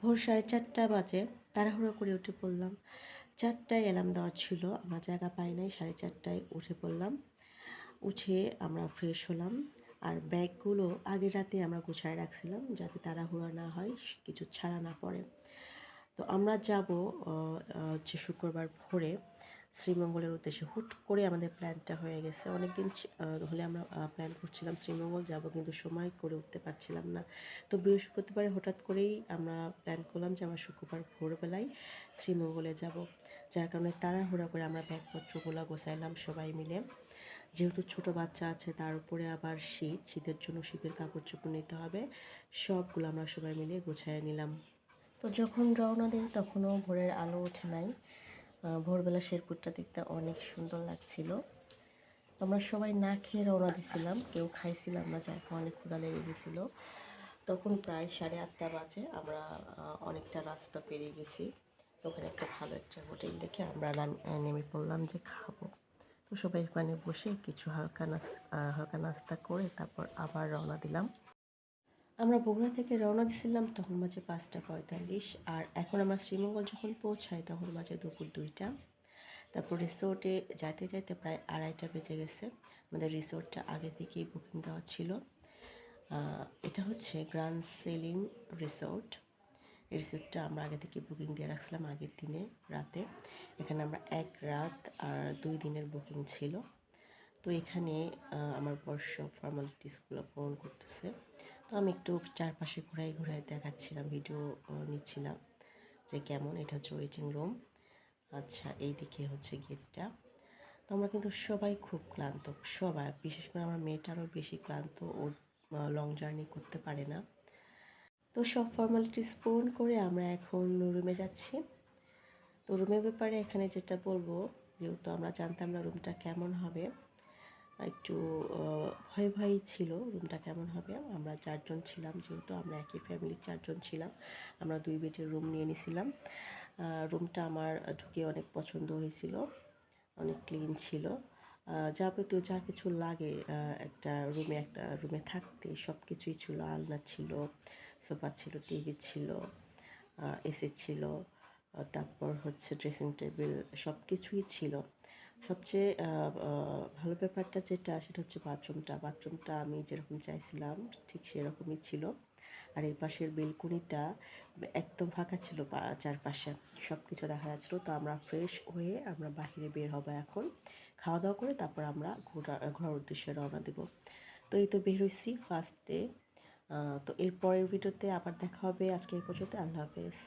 ভোর সাড়ে চারটা বাজে, তাড়াহুড়ো করে উঠে পড়লাম। চারটায় অ্যালার্ম দেওয়া ছিল, আমার জায়গা পাই নাই, সাড়ে চারটায় উঠে পড়লাম। উঠে আমরা ফ্রেশ হলাম আর ব্যাগগুলো আগের রাতে আমরা গুছায় রাখছিলাম যাতে তাড়াহুড়া না হয়, কিছু ছাড়া না পড়ে। তো আমরা যাব হচ্ছে শুক্রবার ভোরে। শ্রীমঙ্গলের উদ্দেশ্যে হুট করে আমাদের প্ল্যানটা হয়ে গেছে। অনেক দিন হলে আমরা প্ল্যান করছিলাম শ্রীমঙ্গল যাব কিন্তু সময় করে উঠতে পারছিলাম না। তো বৃহস্পতিবারে হঠাৎ করেই আমরা প্ল্যান করলাম যে আমরা শুক্রবার ভোরবেলায় শ্রীমঙ্গলে যাব। যার কারণে তাড়াহুড়া করে আমরা ব্যাগপত্রগুলো গোছাইলাম সবাই মিলে। যেহেতু ছোট বাচ্চা আছে, তার উপরে আবার শীত, শীতের জন্য শীতের কাপড় চোপড় নিতে হবে। সবগুলো আমরা সবাই মিলে গোছায় নিলাম। তো যখন রওনা দিই তখনও ভোরের আলো ওঠে নাই। ভোরবেলা শেরপুরটা দেখতে অনেক সুন্দর লাগছিল। আমরা সবাই না খেয়ে রওনা দিছিলাম, কেউ খাইছিলাম না, যার অনেক ক্ষুদা লেগে গেছিল। তখন প্রায় সাড়ে আটটা বাজে, আমরা অনেকটা রাস্তা পেরিয়ে গেছি। তো ওখানে একটা ভালো একটা হোটেল দেখে আমরা নেমে পড়লাম যে খাব। তো সবাই ওখানে বসে কিছু হালকা নাস্তা হালকা নাস্তা করে তারপর আবার রওনা দিলাম। আমরা বগুড়া থেকে রওনা দিছিলাম তখন বাজে পাঁচটা পঁয়তাল্লিশ। আর এখন আমরা শ্রীমঙ্গল যখন পৌঁছাই, তখন বাজে দুপুর দুইটা। তারপর রিসোর্টে যাইতে যাইতে প্রায় আড়াইটা বেজে গেছে। আমাদের রিসোর্টটা আগে থেকেই বুকিং দেওয়া ছিল। এটা হচ্ছে গ্র্যান্ড সেলিম রিসোর্ট এই রিসোর্টটা আমরা আগে থেকে বুকিং দিয়ে রাখছিলাম আগের দিনে, রাতে। এখানে আমরা এক রাত আর দুই দিনের বুকিং ছিল। তো এখানে আমার বর্ষ ফর্মালিটিসগুলো পূরণ করতেছে। আমি একটু চারপাশে ঘুরাই ঘুরাই দেখাচ্ছিলাম ভিডিও নিচ্ছিলাম যে কেমন, এটা হচ্ছে ওয়েটিং রুম আচ্ছা এই দিকে হচ্ছে গেটটা তো আমরা কিন্তু সবাই খুব ক্লান্ত, সবাই, বিশেষ করে আমার মেয়েটারও বেশি ক্লান্ত, ও লং জার্নি করতে পারে না। তো সব ফর্মালিটিস পূরণ করে আমরা এখন রুমে যাচ্ছি। তো রুমের ব্যাপারে এখানে যেটা বলব, যেহেতু আমরা জানতাম না রুমটা কেমন হবে একটু ভয় ভয় ছিল রুমটা কেমন হবে। আমরা চারজন ছিলাম যেহেতু, আমরা একই ফ্যামিলির চারজন ছিলাম। আমরা দুই বেডের রুম নিয়ে নিছিলাম। রুমটা আমার ঢুকে অনেক পছন্দ হয়েছিল, অনেক ক্লিন ছিল। যাবতীয় যা কিছু লাগে একটা রুমে একটা রুমে থাকতে সব কিছুই ছিল। আলনা ছিল, সোফা ছিল টিভি ছিল এসি ছিল তারপর হচ্ছে ড্রেসিং টেবিল সব কিছুই ছিল। সবচেয়ে ভালো ব্যাপারটা যেটা সেটা হচ্ছে বাথরুমটা। বাথরুমটা আমি যেরকম চাইছিলাম ঠিক সেরকমই ছিল। আর এই পাশের বেলকুনিটা একদম ফাঁকা ছিল চারপাশে সব কিছু দেখা যাচ্ছিল। তো আমরা ফ্রেশ হয়ে আমরা বাহিরে বের হব এখন। খাওয়া দাওয়া করে তারপর আমরা ঘোরা, ঘোরার উদ্দেশ্যে রওনা দেব। তো এই তো বের হয়েছি ফার্স্ট ডে তো এরপরের ভিডিওতে আবার দেখা হবে। আজকে এই পর্যন্ত আল্লাহ হাফেজ।